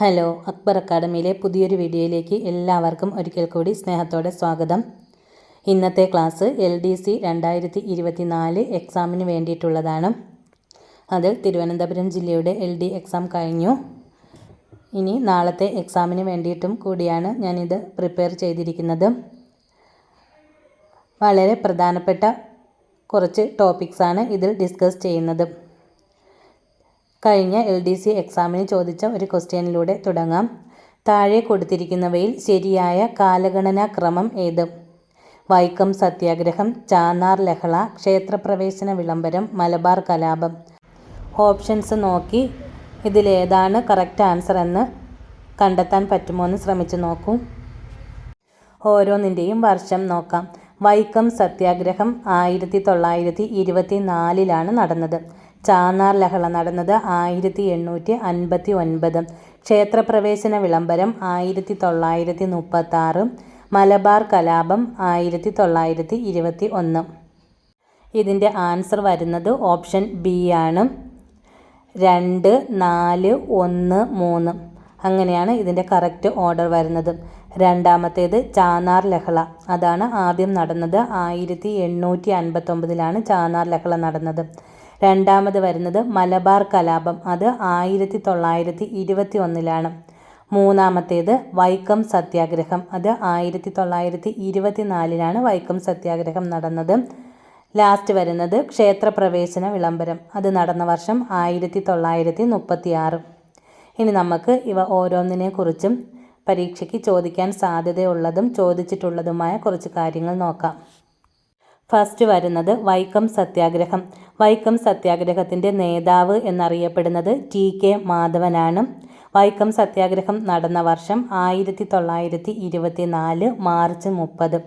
Hello Akbar അക്കാഡമിയിലെ പുതിയൊരു വീഡിയോയിലേക്ക് എല്ലാവർക്കും ഒരിക്കൽ കൂടി സ്നേഹത്തോടെ സ്വാഗതം. ഇന്നത്തെ ക്ലാസ് എൽ ഡി സി രണ്ടായിരത്തി ഇരുപത്തി നാല് എക്സാമിന് വേണ്ടിയിട്ടുള്ളതാണ്. അതിൽ തിരുവനന്തപുരം ജില്ലയുടെ എൽ ഡി എക്സാം കഴിഞ്ഞു. ഇനി നാളത്തെ എക്സാമിന് വേണ്ടിയിട്ടും കൂടിയാണ് ഞാനിത് പ്രിപ്പയർ ചെയ്തിരിക്കുന്നത്. വളരെ പ്രധാനപ്പെട്ട കുറച്ച് ടോപ്പിക്സാണ് ഇതിൽ ഡിസ്കസ് ചെയ്യുന്നത്. കഴിഞ്ഞ എൽ ഡി സി എക്സാമിന് ചോദിച്ച ഒരു ക്വസ്റ്റ്യനിലൂടെ തുടങ്ങാം. താഴെ കൊടുത്തിരിക്കുന്നവയിൽ ശരിയായ കാലഗണനാ ക്രമം ഏത്? വൈക്കം സത്യാഗ്രഹം ചാന്നാർ ലഹള ക്ഷേത്രപ്രവേശന വിളംബരം മലബാർ കലാപം. ഓപ്ഷൻസ് നോക്കി. ഇതിലേതാണ് കറക്റ്റ് ആൻസർ എന്ന് കണ്ടെത്താൻ പറ്റുമോ എന്ന് ശ്രമിച്ചു നോക്കൂ. ഓരോന്നിന്റെയും വർഷം നോക്കാം. വൈക്കം സത്യാഗ്രഹം ആയിരത്തി തൊള്ളായിരത്തി ഇരുപത്തി നാലിലാണ് നടന്നത്. ചാന്നാർ ലഹള നടന്നത് ആയിരത്തി എണ്ണൂറ്റി അൻപത്തി ഒൻപത് ക്ഷേത്രപ്രവേശന വിളംബരം ആയിരത്തി തൊള്ളായിരത്തി മുപ്പത്താറ് മലബാർ കലാപം ആയിരത്തി തൊള്ളായിരത്തി ഇരുപത്തി ഒന്ന് ഇതിന്റെ ആൻസർ വരുന്നത് ഓപ്ഷൻ ബി ആണ്. രണ്ട് നാല് ഒന്ന് മൂന്ന്. അങ്ങനെയാണ് ഇതിന്റെ കറക്റ്റ് ഓർഡർ വരുന്നത്. രണ്ടാമത്തേത് ചാനാർ ലഹള അതാണ് ആദ്യം നടന്നത്. ആയിരത്തി എണ്ണൂറ്റി അൻപത്തൊമ്പതിലാണ് ചാന്നാർ ലഹള നടന്നത്. രണ്ടാമത് വരുന്നത് മലബാർ കലാപം. അത് ആയിരത്തി തൊള്ളായിരത്തി ഇരുപത്തി ഒന്നിലാണ് മൂന്നാമത്തേത് വൈക്കം സത്യാഗ്രഹം. അത് ആയിരത്തി തൊള്ളായിരത്തി ഇരുപത്തി നാലിലാണ് വൈക്കം സത്യാഗ്രഹം നടന്നത്. ലാസ്റ്റ് വരുന്നത് ക്ഷേത്രപ്രവേശന വിളംബരം. അത് നടന്ന വർഷം ആയിരത്തി തൊള്ളായിരത്തി മുപ്പത്തി ആറ് ഇനി നമുക്ക് ഇവ ഓരോന്നിനെ കുറിച്ചും പരീക്ഷയ്ക്ക് ചോദിക്കാൻ സാധ്യതയുള്ളതും ചോദിച്ചിട്ടുള്ളതുമായ കുറച്ച് കാര്യങ്ങൾ നോക്കാം. ഫസ്റ്റ് വരുന്നത് വൈക്കം സത്യാഗ്രഹം. വൈക്കം സത്യാഗ്രഹത്തിന്റെ നേതാവ് എന്നറിയപ്പെടുന്നത് ടി കെ മാധവനാണ്. വൈക്കം സത്യാഗ്രഹം നടന്ന വർഷം ആയിരത്തി തൊള്ളായിരത്തി ഇരുപത്തി നാല് മാർച്ച് മുപ്പത്.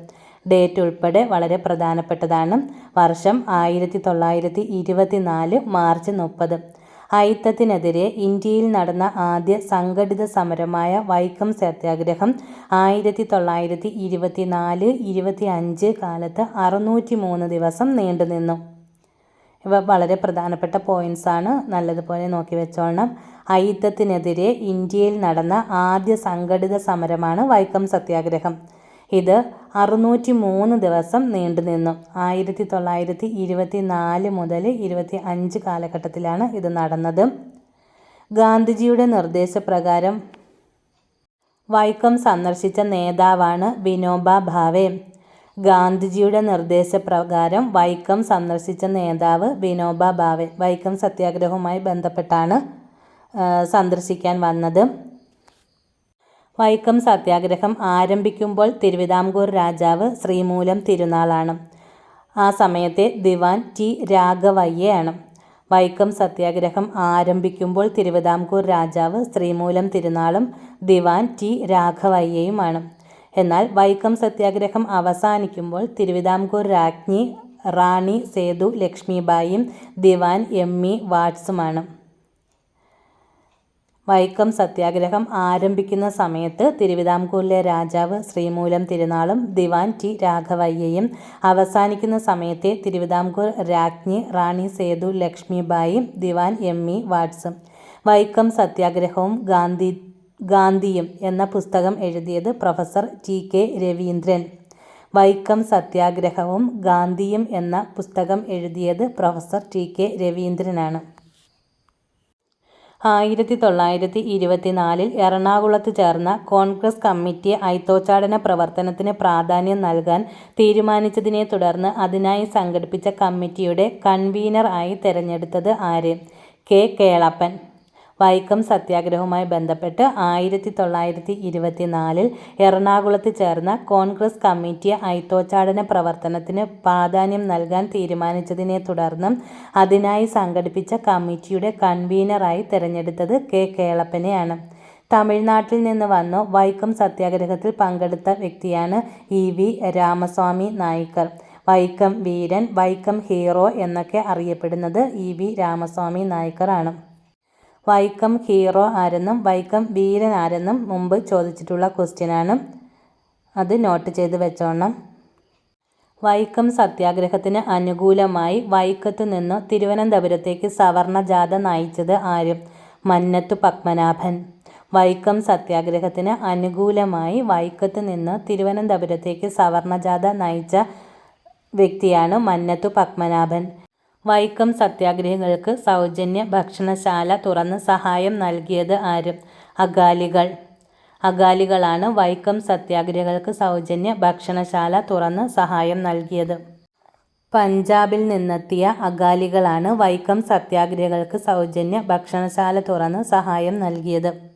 ഡേറ്റ് ഉൾപ്പെടെ വളരെ പ്രധാനപ്പെട്ടതാണ്. വർഷം ആയിരത്തി തൊള്ളായിരത്തി ഇരുപത്തി നാല് മാർച്ച് മുപ്പത്. അയിത്തത്തിനെതിരെ ഇന്ത്യയിൽ നടന്ന ആദ്യ സംഘടിത സമരമായ വൈക്കം സത്യാഗ്രഹം ആയിരത്തി തൊള്ളായിരത്തി ഇരുപത്തി നാല് ഇരുപത്തി അഞ്ച് കാലത്ത് അറുന്നൂറ്റി മൂന്ന് ദിവസം നീണ്ടുനിന്നു ഇവ വളരെ പ്രധാനപ്പെട്ട പോയിൻസാണ് നല്ലതുപോലെ നോക്കി വെച്ചോളണം. അയിത്തത്തിനെതിരെ ഇന്ത്യയിൽ നടന്ന ആദ്യ സംഘടിത സമരമാണ് വൈക്കം സത്യാഗ്രഹം. ഇത് അറുന്നൂറ്റി മൂന്ന് ദിവസം നീണ്ടുനിന്നു ആയിരത്തി തൊള്ളായിരത്തി ഇരുപത്തി നാല് മുതൽ ഇരുപത്തി അഞ്ച് കാലഘട്ടത്തിലാണ് ഇത് നടന്നത്. ഗാന്ധിജിയുടെ നിർദ്ദേശപ്രകാരം വൈക്കം സന്ദർശിച്ച നേതാവാണ് വിനോബ ഭാവെ. ഗാന്ധിജിയുടെ നിർദ്ദേശപ്രകാരം വൈക്കം സന്ദർശിച്ച നേതാവ് വിനോബ ഭാവെ വൈക്കം സത്യാഗ്രഹവുമായി ബന്ധപ്പെട്ടാണ് സന്ദർശിക്കാൻ വന്നത്. വൈക്കം സത്യാഗ്രഹം ആരംഭിക്കുമ്പോൾ തിരുവിതാംകൂർ രാജാവ് ശ്രീമൂലം തിരുനാളാണ്. ആ സമയത്തെ ദിവാൻ ടി രാഘവയ്യയാണ്. വൈക്കം സത്യാഗ്രഹം ആരംഭിക്കുമ്പോൾ തിരുവിതാംകൂർ രാജാവ് ശ്രീമൂലം തിരുനാളും ദിവാൻ ടി രാഘവയ്യയുമാണ്. എന്നാൽ വൈക്കം സത്യാഗ്രഹം അവസാനിക്കുമ്പോൾ തിരുവിതാംകൂർ രാജ്ഞി റാണി സേതു ലക്ഷ്മിബായിയും ദിവാൻ എം ഇ വാട്സുമാണ്. വൈക്കം സത്യാഗ്രഹം ആരംഭിക്കുന്ന സമയത്ത് തിരുവിതാംകൂറിലെ രാജാവ് ശ്രീമൂലം തിരുനാളും ദിവാൻ ടി രാഘവയ്യയും അവസാനിക്കുന്ന സമയത്തെ തിരുവിതാംകൂർ രാജ്ഞി റാണി സേതു ലക്ഷ്മിബായി ദിവാൻ എം ഇ വാട്സും. വൈക്കം സത്യാഗ്രഹവും ഗാന്ധി ഗാന്ധിയും എന്ന പുസ്തകം എഴുതിയത് professor T K Raveendran. Vaikom സത്യാഗ്രഹവും ഗാന്ധിയും എന്ന പുസ്തകം എഴുതിയത് പ്രൊഫസർ ടി കെ രവീന്ദ്രനാണ്. ആയിരത്തി തൊള്ളായിരത്തി ഇരുപത്തിനാലിൽ എറണാകുളത്ത് ചേർന്ന കോൺഗ്രസ് കമ്മിറ്റി ഐത്തോച്ചാടന പ്രവർത്തനത്തിന് പ്രാധാന്യം നൽകാൻ തീരുമാനിച്ചതിനെ തുടർന്ന് അതിനായി സംഘടിപ്പിച്ച കമ്മിറ്റിയുടെ കൺവീനർ ആയി തെരഞ്ഞെടുത്തത് ആര്? കെ. കേളപ്പൻ. വൈക്കം സത്യാഗ്രഹവുമായി ബന്ധപ്പെട്ട് ആയിരത്തി തൊള്ളായിരത്തി ഇരുപത്തിനാലിൽ എറണാകുളത്ത് ചേർന്ന കോൺഗ്രസ് കമ്മിറ്റി ഐത്തോച്ചാടന പ്രവർത്തനത്തിന് പ്രാധാന്യം നൽകാൻ തീരുമാനിച്ചതിനെ തുടർന്ന് അതിനായി സംഘടിപ്പിച്ച കമ്മിറ്റിയുടെ കൺവീനറായി തിരഞ്ഞെടുത്തത് കെ കേളപ്പനെയാണ്. തമിഴ്നാട്ടിൽ നിന്ന് വന്നു വൈക്കം സത്യാഗ്രഹത്തിൽ പങ്കെടുത്ത വ്യക്തിയാണ് ഇ വി രാമസ്വാമി നായിക്കർ. വൈക്കം വീരൻ വൈക്കം ഹീറോ എന്നൊക്കെ അറിയപ്പെടുന്നത് ഇ വി രാമസ്വാമി നായ്ക്കറാണ്. വൈക്കം ഹീറോ ആരെന്നും വൈക്കം വീരൻ ആരെന്നും മുമ്പ് ചോദിച്ചിട്ടുള്ള ക്വസ്റ്റ്യനാണ്. അത് നോട്ട് ചെയ്ത് വെച്ചോണം. വൈക്കം സത്യാഗ്രഹത്തിന് അനുകൂലമായി വൈക്കത്തു നിന്ന് തിരുവനന്തപുരത്തേക്ക് സവർണ ജാഥ നയിച്ചത് ആരും? മന്നത്തു പത്മനാഭൻ. വൈക്കം സത്യാഗ്രഹത്തിന് അനുകൂലമായി വൈക്കത്ത് നിന്ന് തിരുവനന്തപുരത്തേക്ക് സവർണ ജാഥ നയിച്ച വ്യക്തിയാണ് മന്നത്തു പത്മനാഭൻ. വൈക്കം സത്യാഗ്രഹികൾക്ക് സൗജന്യ ഭക്ഷണശാല തുറന്ന് സഹായം നൽകിയത് ആര്? അകാലികൾ. അകാലികളാണ് വൈക്കം സത്യാഗ്രഹികൾക്ക് സൗജന്യ ഭക്ഷണശാല തുറന്ന് സഹായം നൽകിയത്. പഞ്ചാബിൽ നിന്നെത്തിയ അകാലികളാണ് വൈക്കം സത്യാഗ്രഹികൾക്ക് സൗജന്യ ഭക്ഷണശാല തുറന്ന് സഹായം നൽകിയത്.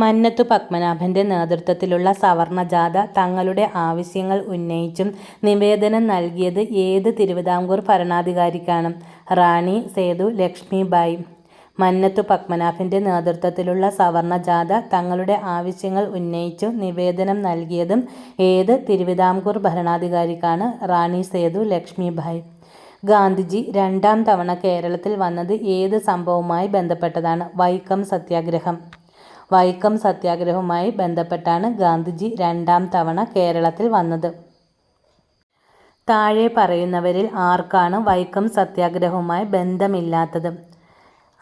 മന്നത്തു പത്മനാഭന്റെ നേതൃത്വത്തിലുള്ള സവർണജാഥ തങ്ങളുടെ ആവശ്യങ്ങൾ ഉന്നയിച്ചും നിവേദനം നൽകിയത് ഏത് തിരുവിതാംകൂർ ഭരണാധികാരിക്കാണ്? റാണി സേതു ലക്ഷ്മിബായി മന്നത്തു പത്മനാഭന്റെ നേതൃത്വത്തിലുള്ള സവർണജാഥ തങ്ങളുടെ ആവശ്യങ്ങൾ ഉന്നയിച്ചു നിവേദനം നൽകിയതും ഏത് തിരുവിതാംകൂർ ഭരണാധികാരിക്കാണ്? റാണി സേതു ലക്ഷ്മിബായി ഗാന്ധിജി രണ്ടാം തവണ കേരളത്തിൽ വന്നത് ഏത് സംഭവവുമായി ബന്ധപ്പെട്ടതാണ്? വൈക്കം സത്യാഗ്രഹം. വൈക്കം സത്യാഗ്രഹവുമായി ബന്ധപ്പെട്ടാണ് ഗാന്ധിജി രണ്ടാം തവണ കേരളത്തിൽ വന്നത്. താഴെ പറയുന്നവരിൽ ആർക്കാണ് വൈക്കം സത്യാഗ്രഹവുമായി ബന്ധമില്ലാത്തത്?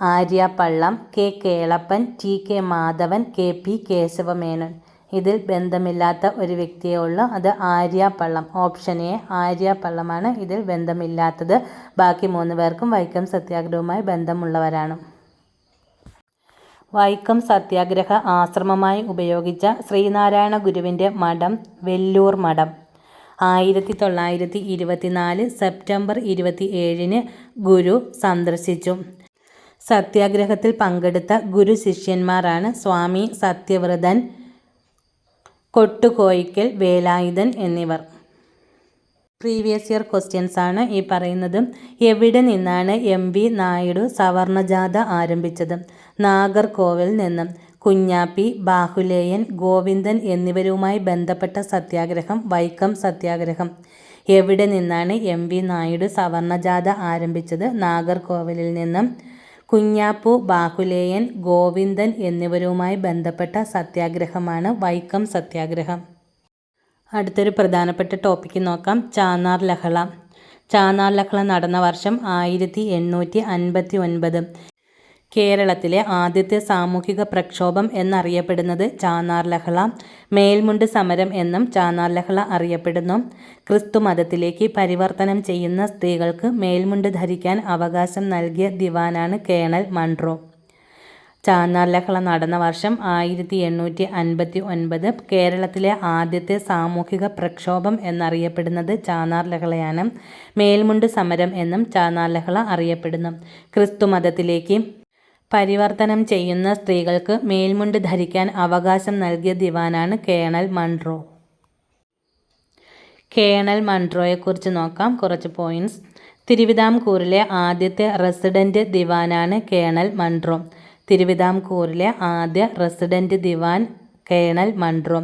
Arya Pallam K Kelappan T K Madhavan K P Kesava Menon. ഇതിൽ ബന്ധമില്ലാത്ത ഒരു വ്യക്തിയേ ഉള്ളൂ. അത് ആര്യ പള്ളം. ഓപ്ഷൻ എ ആര്യ പള്ളമാണ് ഇതിൽ ബന്ധമില്ലാത്തത്. ബാക്കി മൂന്ന് പേർക്കും വൈക്കം സത്യാഗ്രഹവുമായി ബന്ധമുള്ളവരാണ്. വൈക്കം സത്യാഗ്രഹ ആശ്രമമായി ഉപയോഗിച്ച ശ്രീനാരായണ ഗുരുവിന്റെ മഠം വെല്ലൂർ മഠം. ആയിരത്തി തൊള്ളായിരത്തി ഇരുപത്തിനാല് സെപ്റ്റംബർ ഇരുപത്തി ഏഴിന് ഗുരു സന്ദർശിച്ചു. സത്യാഗ്രഹത്തിൽ പങ്കെടുത്ത ഗുരു ശിഷ്യന്മാരാണ് സ്വാമി സത്യവ്രതൻ കൊട്ടുകോയിക്കൽ വേലായുധൻ എന്നിവർ. പ്രീവിയസ് ഇയർ ക്വസ്റ്റ്യൻസ് ആണ് ഈ പറയുന്നത്. എവിടെ നിന്നാണ് എം വി നായിഡു സവർണജാഥ ആരംഭിച്ചത്? നാഗർകോവിൽ നിന്നും. കുഞ്ഞാപ്പി ബാഹുലേയൻ ഗോവിന്ദൻ എന്നിവരുമായി ബന്ധപ്പെട്ട സത്യാഗ്രഹം വൈക്കം സത്യാഗ്രഹം. എവിടെ നിന്നാണ് എം വി നായിഡു സവർണജാഥ ആരംഭിച്ചത്? നാഗർകോവിലിൽ നിന്നും. കുഞ്ഞാപ്പു ബാഹുലേയൻ ഗോവിന്ദൻ എന്നിവരുമായി ബന്ധപ്പെട്ട സത്യാഗ്രഹമാണ് വൈക്കം സത്യാഗ്രഹം. അടുത്തൊരു പ്രധാനപ്പെട്ട ടോപ്പിക്ക് നോക്കാം. ചാന്നാർ ലഹള. ചാന്നാർ ലഹള നടന്ന വർഷം ആയിരത്തി എണ്ണൂറ്റി അൻപത്തി ഒൻപത് കേരളത്തിലെ ആദ്യത്തെ സാമൂഹിക പ്രക്ഷോഭം എന്നറിയപ്പെടുന്നത് ചാന്നാർ ലഹള. മേൽമുണ്ട് സമരം എന്നും ചാന്നാർ ലഹള അറിയപ്പെടുന്നു. ക്രിസ്തു മതത്തിലേക്ക് പരിവർത്തനം ചെയ്യുന്ന സ്ത്രീകൾക്ക് മേൽമുണ്ട് ധരിക്കാൻ അവകാശം നൽകിയ ദിവാനാണ് കേണൽ മൺട്രോ ചാന്നാർ ലഹള നടന്ന വർഷം ആയിരത്തി എണ്ണൂറ്റി അൻപത്തി ഒൻപത് കേരളത്തിലെ ആദ്യത്തെ സാമൂഹിക പ്രക്ഷോഭം എന്നറിയപ്പെടുന്നത് ചാന്നാർ ലഹളയാണ് മേൽമുണ്ട് സമരം എന്നും ചാന്നാർ ലഹള അറിയപ്പെടുന്നു. ക്രിസ്തു മതത്തിലേക്ക് പരിവർത്തനം ചെയ്യുന്ന സ്ത്രീകൾക്ക് മേൽമുണ്ട് ധരിക്കാൻ അവകാശം നൽകിയ ദിവാനാണ് കേണൽ മൺട്രോ കേണൽ മൺട്രോയെക്കുറിച്ച് നോക്കാം. കുറച്ച് പോയിന്റ്സ് തിരുവിതാംകൂറിലെ ആദ്യത്തെ റെസിഡന്റ് ദിവാനാണ് കേണൽ മൺട്രോ തിരുവിതാംകൂറിലെ ആദ്യ റെസിഡന്റ് ദിവാൻ കേണൽ മൺട്രോ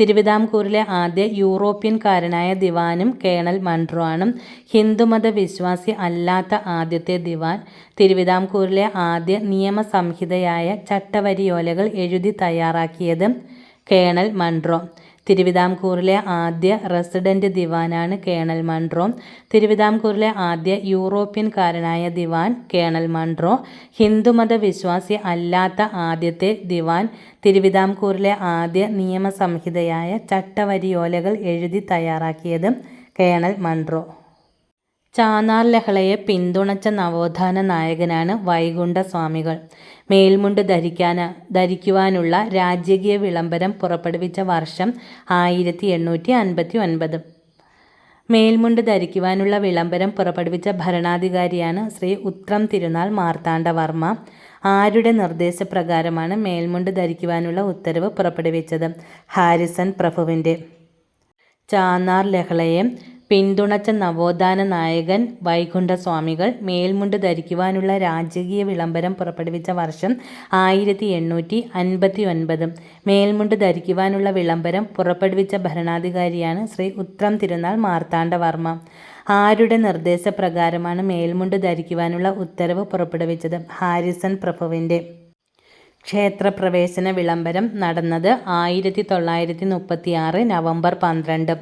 തിരുവിതാംകൂറിലെ ആദ്യ യൂറോപ്യൻകാരനായ ദിവാനും കേണൽ മൺട്രോ ആണ് ഹിന്ദുമത വിശ്വാസി അല്ലാത്ത ആദ്യത്തെ ദിവാൻ. തിരുവിതാംകൂറിലെ ആദ്യ നിയമസംഹിതയായ ചട്ടവരിയോലകൾ എഴുതി തയ്യാറാക്കിയത് കേണൽ മൺട്രോ തിരുവിതാംകൂറിലെ ആദ്യ റെസിഡന്റ് ദിവാനാണ് കേണൽ മൺട്രോ തിരുവിതാംകൂറിലെ ആദ്യ യൂറോപ്യൻകാരനായ ദിവാൻ കേണൽ മൺട്രോ ഹിന്ദുമത വിശ്വാസി അല്ലാത്ത ആദ്യത്തെ ദിവാൻ തിരുവിതാംകൂറിലെ ആദ്യ നിയമസംഹിതയായ ചട്ടവരിയോലകൾ എഴുതി തയ്യാറാക്കിയത് കേണൽ മൺട്രോ ചാനാർ ലഹളയെ പിന്തുണച്ച നവോത്ഥാന നായകനാണ് വൈകുണ്ഠ സ്വാമികൾ മേൽമുണ്ട് ധരിക്കാൻ ധരിക്കുവാനുള്ള രാജകീയ വിളംബരം പുറപ്പെടുവിച്ച വർഷം ആയിരത്തി എണ്ണൂറ്റി അൻപത്തി ഒൻപത് മേൽമുണ്ട് ധരിക്കുവാനുള്ള വിളംബരം പുറപ്പെടുവിച്ച ഭരണാധികാരിയാണ് ശ്രീ ഉത്രം തിരുനാൾ മാർത്താണ്ഡവർമ്മ. ആരുടെ നിർദ്ദേശപ്രകാരമാണ് മേൽമുണ്ട് ധരിക്കുവാനുള്ള ഉത്തരവ് പുറപ്പെടുവിച്ചത്? ഹാരിസൺ പ്രഭുവിന്റെ. ചാന്നാർ ലഹളയെ പിന്തുണച്ച നവോത്ഥാന നായകൻ വൈകുണ്ഠസ്വാമികൾ മേൽമുണ്ട് ധരിക്കുവാനുള്ള രാജകീയ വിളംബരം പുറപ്പെടുവിച്ച വർഷം ആയിരത്തി എണ്ണൂറ്റി അൻപത്തി ഒൻപത് മേൽമുണ്ട് ധരിക്കുവാനുള്ള വിളംബരം പുറപ്പെടുവിച്ച ഭരണാധികാരിയാണ് ശ്രീ ഉത്രം തിരുനാൾ മാർത്താണ്ഡവർമ്മ. ആരുടെ നിർദ്ദേശപ്രകാരമാണ് മേൽമുണ്ട് ധരിക്കുവാനുള്ള ഉത്തരവ് പുറപ്പെടുവിച്ചത്? ഹാരിസൺ പ്രഭുവിന്റെ ക്ഷേത്രപ്രവേശന വിളംബരം നടന്നത് ആയിരത്തി തൊള്ളായിരത്തി മുപ്പത്തി ആറ് നവംബർ പന്ത്രണ്ട്.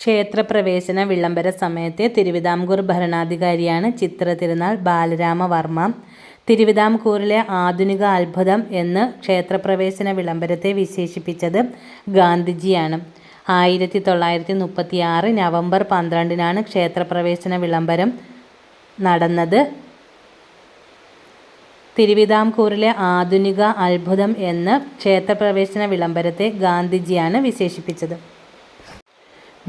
ക്ഷേത്രപ്രവേശന വിളംബര സമയത്തെ തിരുവിതാംകൂർ ഭരണാധികാരിയാണ് ചിത്ര തിരുനാൾ ബാലരാമവർമ്മ. തിരുവിതാംകൂറിലെ ആധുനിക അത്ഭുതം എന്ന് ക്ഷേത്രപ്രവേശന വിളംബരത്തെ വിശേഷിപ്പിച്ചത് ഗാന്ധിജിയാണ്. ആയിരത്തി തൊള്ളായിരത്തി മുപ്പത്തി ആറ് നവംബർ പന്ത്രണ്ടിനാണ് ക്ഷേത്രപ്രവേശന വിളംബരം നടന്നത്. തിരുവിതാംകൂറിലെ ആധുനിക അത്ഭുതം എന്ന് ക്ഷേത്രപ്രവേശന വിളംബരത്തെ ഗാന്ധിജിയാണ് വിശേഷിപ്പിച്ചത്.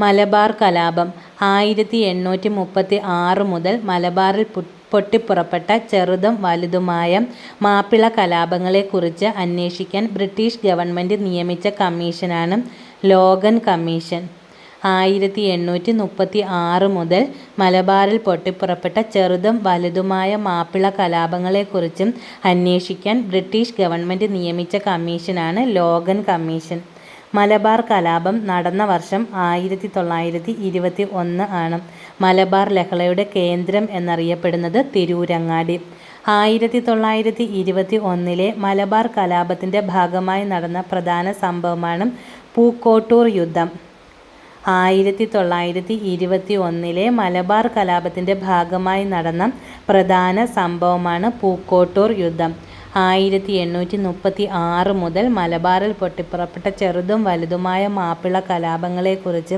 മലബാർ കലാപം. ആയിരത്തി എണ്ണൂറ്റി മുപ്പത്തി ആറ് മുതൽ മലബാറിൽ പൊട്ടിപ്പുറപ്പെട്ട ചെറുതും വലുതുമായ മാപ്പിള കലാപങ്ങളെക്കുറിച്ച് അന്വേഷിക്കാൻ ബ്രിട്ടീഷ് ഗവൺമെന്റ് നിയമിച്ച കമ്മീഷനാണ് ലോഗൻ കമ്മീഷൻ. ആയിരത്തി എണ്ണൂറ്റി മുപ്പത്തി ആറ് മുതൽ മലബാറിൽ പൊട്ടിപ്പുറപ്പെട്ട ചെറുതും വലുതുമായ മാപ്പിള കലാപങ്ങളെക്കുറിച്ചും അന്വേഷിക്കാൻ ബ്രിട്ടീഷ് ഗവൺമെന്റ് നിയമിച്ച കമ്മീഷനാണ് ലോഗൻ കമ്മീഷൻ. മലബാർ കലാപം നടന്ന വർഷം ആയിരത്തി തൊള്ളായിരത്തി ഇരുപത്തി ഒന്ന് ആണ്. മലബാർ ലഹളയുടെ കേന്ദ്രം എന്നറിയപ്പെടുന്നത് തിരൂരങ്ങാടി. ആയിരത്തി തൊള്ളായിരത്തി ഇരുപത്തി ഒന്നിലെ മലബാർ കലാപത്തിന്റെ ഭാഗമായി നടന്ന പ്രധാന സംഭവമാണ് പൂക്കോട്ടൂർ യുദ്ധം. ആയിരത്തി തൊള്ളായിരത്തി ഇരുപത്തി ഒന്നിലെ മലബാർ കലാപത്തിന്റെ ഭാഗമായി നടന്ന പ്രധാന സംഭവമാണ് പൂക്കോട്ടൂർ യുദ്ധം. ആയിരത്തി എണ്ണൂറ്റി മുപ്പത്തി ആറ് മുതൽ മലബാറിൽ പൊട്ടിപ്പുറപ്പെട്ട ചെറുതും വലുതുമായ മാപ്പിള കലാപങ്ങളെക്കുറിച്ച്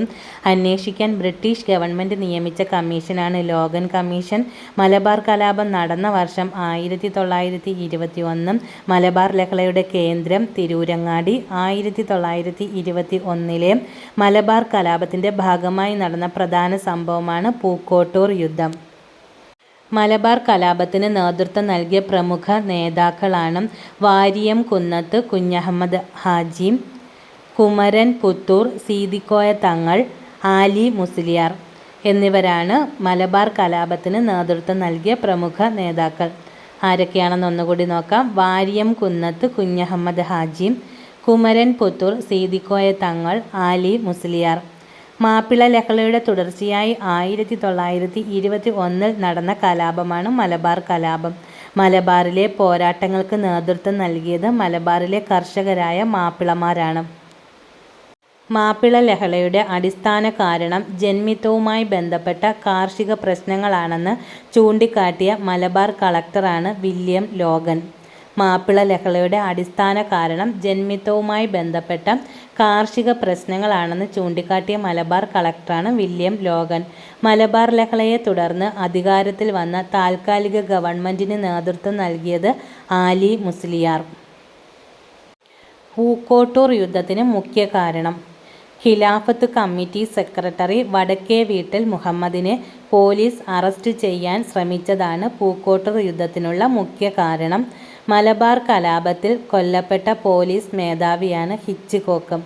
അന്വേഷിക്കാൻ ബ്രിട്ടീഷ് ഗവൺമെന്റ് നിയമിച്ച കമ്മീഷനാണ് ലോഗൻ കമ്മീഷൻ. മലബാർ കലാപം നടന്ന വർഷം ആയിരത്തി തൊള്ളായിരത്തി ഇരുപത്തി ഒന്ന് മലബാർ ലഹളയുടെ കേന്ദ്രം തിരൂരങ്ങാടി. ആയിരത്തി തൊള്ളായിരത്തി ഇരുപത്തി ഒന്നിലെ മലബാർ കലാപത്തിന്റെ ഭാഗമായി നടന്ന പ്രധാന സംഭവമാണ് പൂക്കോട്ടൂർ യുദ്ധം. മലബാർ കലാപത്തിന് നേതൃത്വം നൽകിയ പ്രമുഖ നേതാക്കളാണ് വാരിയം കുന്നത്ത് കുഞ്ഞഹമ്മദ് ഹാജി കുമരൻ പുത്തൂർ സീതിക്കോയ തങ്ങൾ ആലി മുസ്ലിയാർ എന്നിവരാണ് മലബാർ കലാപത്തിന് നേതൃത്വം നൽകിയ പ്രമുഖ നേതാക്കൾ. ആരൊക്കെയാണെന്ന് ഒന്നുകൂടി നോക്കാം. വാരിയം കുന്നത്ത് കുഞ്ഞഹമ്മദ് ഹാജി കുമരൻ പുത്തൂർ സീതിക്കോയ തങ്ങൾ ആലി മുസ്ലിയാർ. മാപ്പിള ലഹളയുടെ തുടർച്ചയായി ആയിരത്തി തൊള്ളായിരത്തി ഇരുപത്തി ഒന്നിൽ നടന്ന കലാപമാണ് മലബാർ കലാപം. മലബാറിലെ പോരാട്ടങ്ങൾക്ക് നേതൃത്വം നൽകിയത് മലബാറിലെ കർഷകരായ മാപ്പിളമാരാണ്. മാപ്പിള ലഹളയുടെ അടിസ്ഥാന കാരണം ജന്മിത്വവുമായി ബന്ധപ്പെട്ട കാർഷിക പ്രശ്നങ്ങളാണെന്ന് ചൂണ്ടിക്കാട്ടിയ മലബാർ കളക്ടറാണ് വില്യം ലോഗൻ. മാപ്പിള ലഹളയുടെ അടിസ്ഥാന കാരണം ജന്മിത്വവുമായി ബന്ധപ്പെട്ട കാർഷിക പ്രശ്നങ്ങളാണെന്ന് ചൂണ്ടിക്കാട്ടിയ മലബാർ കളക്ടറാണ് വില്യം ലോഗൻ. മലബാർ ലഹളയെ തുടർന്ന് അധികാരത്തിൽ വന്ന താൽക്കാലിക ഗവൺമെന്റിന് നേതൃത്വം നൽകിയത് ആലി മുസ്ലിയാർ. പൂക്കോട്ടൂർ യുദ്ധത്തിന് മുഖ്യ കാരണം. ഖിലാഫത്ത് കമ്മിറ്റി സെക്രട്ടറി വടക്കേ വീട്ടിൽ മുഹമ്മദിനെ പോലീസ് അറസ്റ്റ് ചെയ്യാൻ ശ്രമിച്ചതാണ് പൂക്കോട്ടൂർ യുദ്ധത്തിനുള്ള മുഖ്യ കാരണം. മലബാർ കലാപത്തിൽ കൊല്ലപ്പെട്ട പോലീസ് മേധാവിയാണ് ഹിച്ച്കോക്ക്.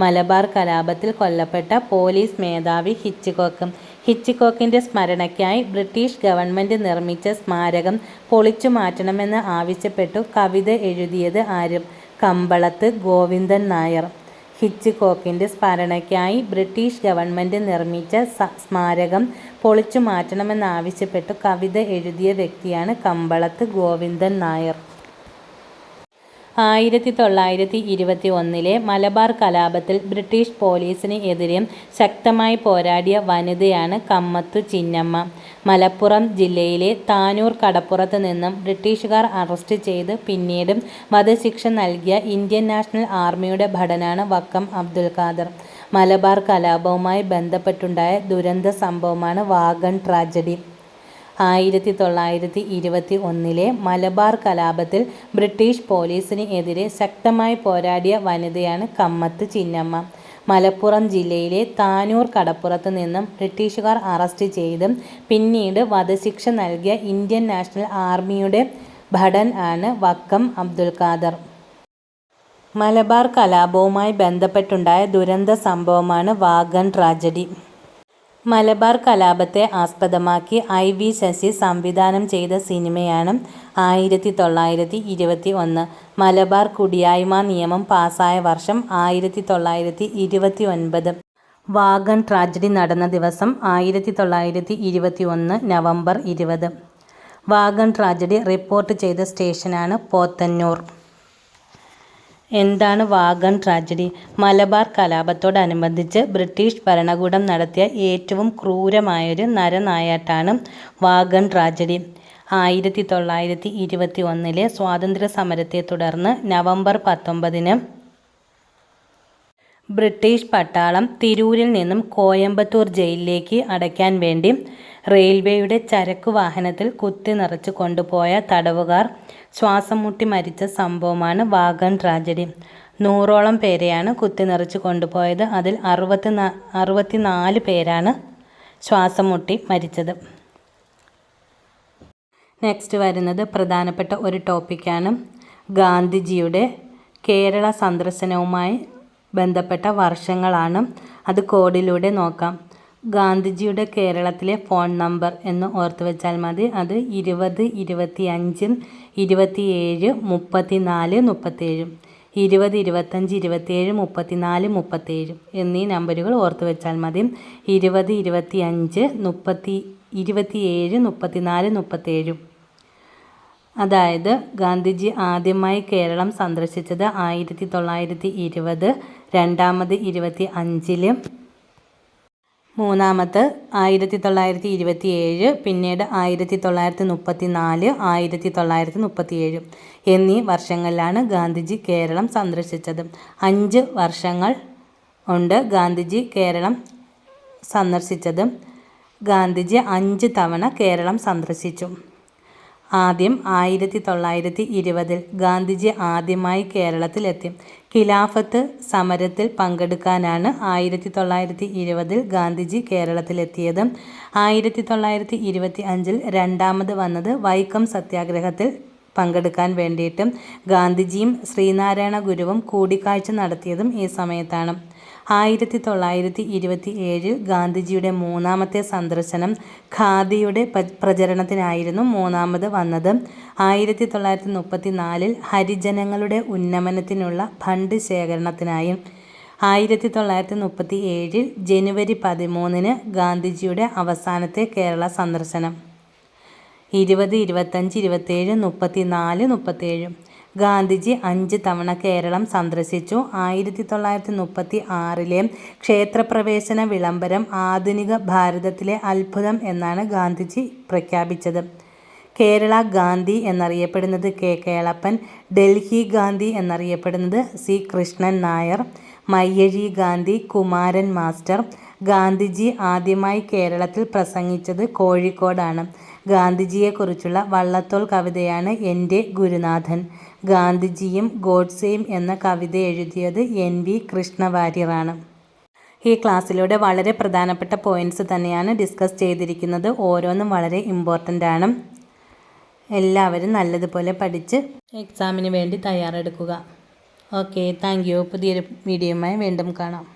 മലബാർ കലാപത്തിൽ കൊല്ലപ്പെട്ട പോലീസ് മേധാവി ഹിച്ച്കോക്ക്. ഹിച്ചികോക്കിന്റെ സ്മരണയ്ക്കായി ബ്രിട്ടീഷ് ഗവൺമെന്റ് നിർമ്മിച്ച സ്മാരകം പൊളിച്ചു മാറ്റണമെന്ന് ആവശ്യപ്പെട്ടു കവിത എഴുതിയത് ആരും? കമ്പളത്ത് ഗോവിന്ദൻ നായർ. ഹിച്ചികോക്കിന്റെ സ്മരണയ്ക്കായി ബ്രിട്ടീഷ് ഗവൺമെന്റ് നിർമ്മിച്ച സ്മാരകം പൊളിച്ചു മാറ്റണമെന്നാവശ്യപ്പെട്ടു കവിത എഴുതിയ വ്യക്തിയാണ് കമ്പളത്ത് ഗോവിന്ദൻ നായർ. ആയിരത്തി തൊള്ളായിരത്തി ഇരുപത്തി ഒന്നിലെ മലബാർ കലാപത്തിൽ ബ്രിട്ടീഷ് പോലീസിന് എതിരെ ശക്തമായി പോരാടിയ വനിതയാണ് കമ്മത്തു ചിന്നമ്മ. മലപ്പുറം ജില്ലയിലെ താനൂർ കടപ്പുറത്ത് നിന്നും ബ്രിട്ടീഷുകാർ അറസ്റ്റ് ചെയ്ത് പിന്നീട് വധശിക്ഷ നൽകിയ ഇന്ത്യൻ നാഷണൽ ആർമിയുടെ ഭടനാണ് വക്കം അബ്ദുൽ ഖാദർ. മലബാർ കലാപവുമായി ബന്ധപ്പെട്ടുണ്ടായ ദുരന്ത സംഭവമാണ് വാഗൺ ട്രാജഡി. ആയിരത്തി തൊള്ളായിരത്തി ഇരുപത്തി ഒന്നിലെ മലബാർ കലാപത്തിൽ ബ്രിട്ടീഷ് പോലീസിന് എതിരെ ശക്തമായി പോരാടിയ വനിതയാണ് കമ്മത്ത് ചിന്നമ്മ. മലപ്പുറം ജില്ലയിലെ താനൂർ കടപ്പുറത്ത് നിന്നും ബ്രിട്ടീഷുകാർ അറസ്റ്റ് ചെയ്തും പിന്നീട് വധശിക്ഷ നൽകിയ ഇന്ത്യൻ നാഷണൽ ആർമിയുടെ ഭടൻ ആണ് വക്കം അബ്ദുൽ ഖാദർ. മലബാർ കലാപവുമായി ബന്ധപ്പെട്ടുണ്ടായ ദുരന്ത സംഭവമാണ് വാഗൺ ട്രാജഡി. മലബാർ കലാപത്തെ ആസ്പദമാക്കി ഐ വി ശശി സംവിധാനം ചെയ്ത സിനിമയാണ് ആയിരത്തി തൊള്ളായിരത്തി ഇരുപത്തി ഒന്ന് മലബാർ കുടിയായ്മ നിയമം പാസായ വർഷം ആയിരത്തി തൊള്ളായിരത്തി ഇരുപത്തി ഒൻപത് വാഗൺ ട്രാജഡി നടന്ന ദിവസം ആയിരത്തി തൊള്ളായിരത്തി ഇരുപത്തി ഒന്ന് നവംബർ ഇരുപത്. വാഗൺ ട്രാജഡി റിപ്പോർട്ട് ചെയ്ത സ്റ്റേഷനാണ് പോത്തന്നൂർ. എന്താണ് വാഗൺ ട്രാജഡി? മലബാർ കലാപത്തോടനുബന്ധിച്ച് ബ്രിട്ടീഷ് ഭരണകൂടം നടത്തിയ ഏറ്റവും ക്രൂരമായൊരു നരനായാട്ടാണ് വാഗൺ ട്രാജഡി. ആയിരത്തി തൊള്ളായിരത്തി ഇരുപത്തി ഒന്നിലെ സ്വാതന്ത്ര്യ സമരത്തെ തുടർന്ന് നവംബർ പത്തൊമ്പതിന് ബ്രിട്ടീഷ് പട്ടാളം തിരൂരിൽ നിന്നും കോയമ്പത്തൂർ ജയിലിലേക്ക് അടയ്ക്കാൻ വേണ്ടി റെയിൽവേയുടെ ചരക്കു വാഹനത്തിൽ കുത്തി കുത്തിനിറച്ച് കൊണ്ടുപോയ തടവുകാർ ശ്വാസം മുട്ടി മരിച്ച സംഭവമാണ് വാഗൺ ട്രാജഡി. നൂറോളം പേരെയാണ് കുത്തിനിറച്ച് കൊണ്ടുപോയത്. അതിൽ അറുപത്തി നാ അറുപത്തിനാല് പേരാണ് ശ്വാസം മുട്ടി മരിച്ചത്. നെക്സ്റ്റ് വരുന്നത് പ്രധാനപ്പെട്ട ഒരു ടോപ്പിക്കാണ്. ഗാന്ധിജിയുടെ കേരള സന്ദർശനവുമായി ബന്ധപ്പെട്ട വർഷങ്ങളാണ്. അത് കോഡിലൂടെ നോക്കാം. ഗാന്ധിജിയുടെ കേരളത്തിലെ ഫോൺ നമ്പർ എന്ന് ഓർത്ത് വെച്ചാൽ മതി. അത് ഇരുപത് ഇരുപത്തി അഞ്ച് ഇരുപത്തിയേഴ് മുപ്പത്തി നാല് മുപ്പത്തേഴ്. ഇരുപത് ഇരുപത്തഞ്ച് ഇരുപത്തിയേഴ് മുപ്പത്തിനാല് മുപ്പത്തേഴ് എന്നീ നമ്പറുകൾ ഓർത്ത് വെച്ചാൽ മതി. ഇരുപത് ഇരുപത്തി അഞ്ച് മുപ്പത്തി ഇരുപത്തിയേഴ് മുപ്പത്തിനാല് മുപ്പത്തേഴും. അതായത് ഗാന്ധിജി ആദ്യമായി കേരളം സന്ദർശിച്ചത് ആയിരത്തി തൊള്ളായിരത്തി ഇരുപത് രണ്ടാമത് ഇരുപത്തി അഞ്ചിൽ മൂന്നാമത് ആയിരത്തി തൊള്ളായിരത്തി ഇരുപത്തി ഏഴ് പിന്നീട് ആയിരത്തി തൊള്ളായിരത്തി മുപ്പത്തി നാല് ആയിരത്തി തൊള്ളായിരത്തി മുപ്പത്തി ഏഴ് എന്നീ വർഷങ്ങളിലാണ് ഗാന്ധിജി കേരളം സന്ദർശിച്ചത്. അഞ്ച് വർഷങ്ങൾ ഉണ്ട് ഗാന്ധിജി കേരളം സന്ദർശിച്ചത്. ഗാന്ധിജി അഞ്ച് തവണ കേരളം സന്ദർശിച്ചു. ആദ്യം ആയിരത്തി തൊള്ളായിരത്തി ഇരുപതിൽ ഗാന്ധിജി ആദ്യമായി കേരളത്തിലെത്തി. ഖിലാഫത്ത് സമരത്തിൽ പങ്കെടുക്കാനാണ് ആയിരത്തി തൊള്ളായിരത്തി ഇരുപതിൽ ഗാന്ധിജി കേരളത്തിലെത്തിയത്. ആയിരത്തി തൊള്ളായിരത്തി ഇരുപത്തി അഞ്ചിൽ രണ്ടാമത് വന്നത് വൈക്കം സത്യാഗ്രഹത്തിൽ പങ്കെടുക്കാൻ വേണ്ടിയിട്ടും ഗാന്ധിജിയും ശ്രീനാരായണ ഗുരുവും കൂടിക്കാഴ്ച നടത്തിയതും ഈ സമയത്താണ്. ആയിരത്തി തൊള്ളായിരത്തി ഇരുപത്തി ഏഴിൽ ഗാന്ധിജിയുടെ മൂന്നാമത്തെ സന്ദർശനം ഖാദിയുടെ പ്രചരണത്തിനായിരുന്നു മൂന്നാമത് വന്നത്. ആയിരത്തി തൊള്ളായിരത്തി മുപ്പത്തി നാലിൽ ഹരിജനങ്ങളുടെ ഉന്നമനത്തിനുള്ള ഫണ്ട് ശേഖരണത്തിനായി. ആയിരത്തി തൊള്ളായിരത്തി മുപ്പത്തി ഏഴിൽ ജനുവരി പതിമൂന്നിന് ഗാന്ധിജിയുടെ അവസാനത്തെ കേരള സന്ദർശനം. ഇരുപത് ഇരുപത്തഞ്ച് ഇരുപത്തേഴ് മുപ്പത്തി നാല് മുപ്പത്തേഴ്. ഗാന്ധിജി അഞ്ച് തവണ കേരളം സന്ദർശിച്ചു. ആയിരത്തി തൊള്ളായിരത്തി മുപ്പത്തി ആറിലെ ക്ഷേത്രപ്രവേശന വിളംബരം ആധുനിക ഭാരതത്തിലെ അത്ഭുതം എന്നാണ് ഗാന്ധിജി പ്രഖ്യാപിച്ചത്. കേരള ഗാന്ധി എന്നറിയപ്പെടുന്നത് കെ. കേളപ്പൻ ഡൽഹി ഗാന്ധി എന്നറിയപ്പെടുന്നത് സി. കൃഷ്ണൻ നായർ മയ്യഴി ഗാന്ധി കുമാരൻ മാസ്റ്റർ ഗാന്ധിജി ആദ്യമായി കേരളത്തിൽ പ്രസംഗിച്ചത് കോഴിക്കോടാണ്. ഗാന്ധിജിയെക്കുറിച്ചുള്ള വള്ളത്തോൾ കവിതയാണ് എന്റെ ഗുരുനാഥൻ. ഗാന്ധിജിയും ഗോഡ്സെയും എന്ന കവിത എഴുതിയത് എൻ വി കൃഷ്ണവാര്യറാണ്. ഈ ക്ലാസ്സിലൂടെ വളരെ പ്രധാനപ്പെട്ട പോയിന്റ്സ് തന്നെയാണ് ഡിസ്കസ് ചെയ്തിരിക്കുന്നത്. ഓരോന്നും വളരെ ഇമ്പോർട്ടന്റ് ആണ്. എല്ലാവരും നല്ലതുപോലെ പഠിച്ച് എക്സാമിന് വേണ്ടി തയ്യാറെടുക്കുക. ഓക്കെ താങ്ക് യു പുതിയൊരു വീഡിയോയുമായി വീണ്ടും കാണാം.